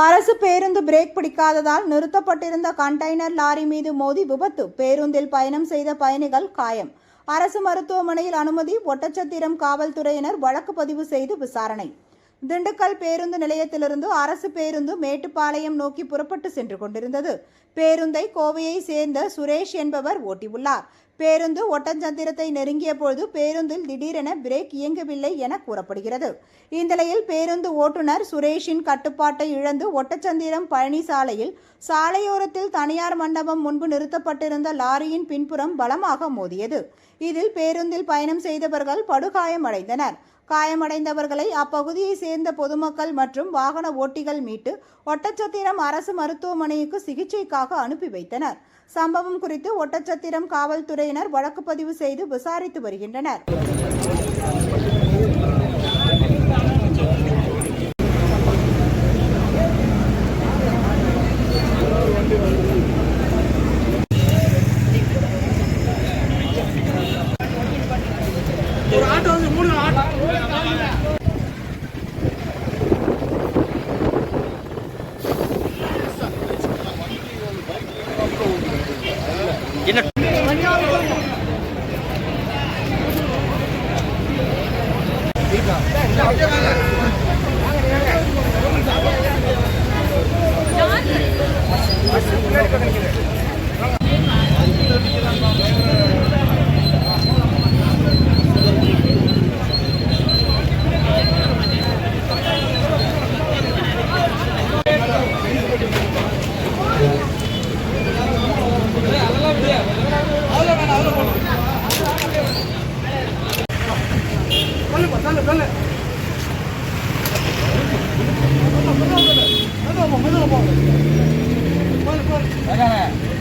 அரசு பேருந்து பிரேக் பிடிக்காததால் நிறுத்தப்பட்டிருந்த கண்டெய்னர் லாரி மீது மோதி விபத்து. பேருந்தில் பயணம் செய்த பயணிகள் காயம். அரசு மருத்துவமனையில் அனுமதி ஒட்டச்சத்திரம் காவல்துறையினர் வழக்கு பதிவு செய்து விசாரணை. திண்டுக்கல் பேருந்து நிலையத்திலிருந்து அரசு பேருந்து மேட்டுப்பாளையம் நோக்கி புறப்பட்டு சென்று கொண்டிருந்தது. பேருந்தை கோவையை சேர்ந்த சுரேஷ் என்பவர் ஓட்டியுள்ளார். பேருந்து ஒட்டஞ்சந்திரத்தை நெருங்கிய பொழுது பேருந்தில் திடீரென பிரேக் இயங்கவில்லை என கூறப்படுகிறது. இந்நிலையில் பேருந்து ஓட்டுநர் சுரேஷின் கட்டுப்பாட்டை இழந்து ஒட்டச்சந்திரம் பழனி சாலையில் சாலையோரத்தில் தனியார் மண்டபம் முன்பு நிறுத்தப்பட்டிருந்த லாரியின் பின்புறம் பலமாக மோதியது. இதில் பேருந்தில் பயணம் செய்தவர்கள் படுகாயமடைந்தனர். காயமடைந்தவர்களை அப்பகுதியை சேர்ந்த பொதுமக்கள் மற்றும் வாகன ஓட்டிகள் மீட்டு ஒட்டச்சத்திரம் அரசு மருத்துவமனைக்கு சிகிச்சைக்காக அனுப்பி வைத்தனர். சம்பவம் குறித்து ஒட்டச்சத்திரம் காவல்துறையினர் வழக்கு பதிவு செய்து விசாரித்து வருகின்றனர். chính là Thank you. Thank you.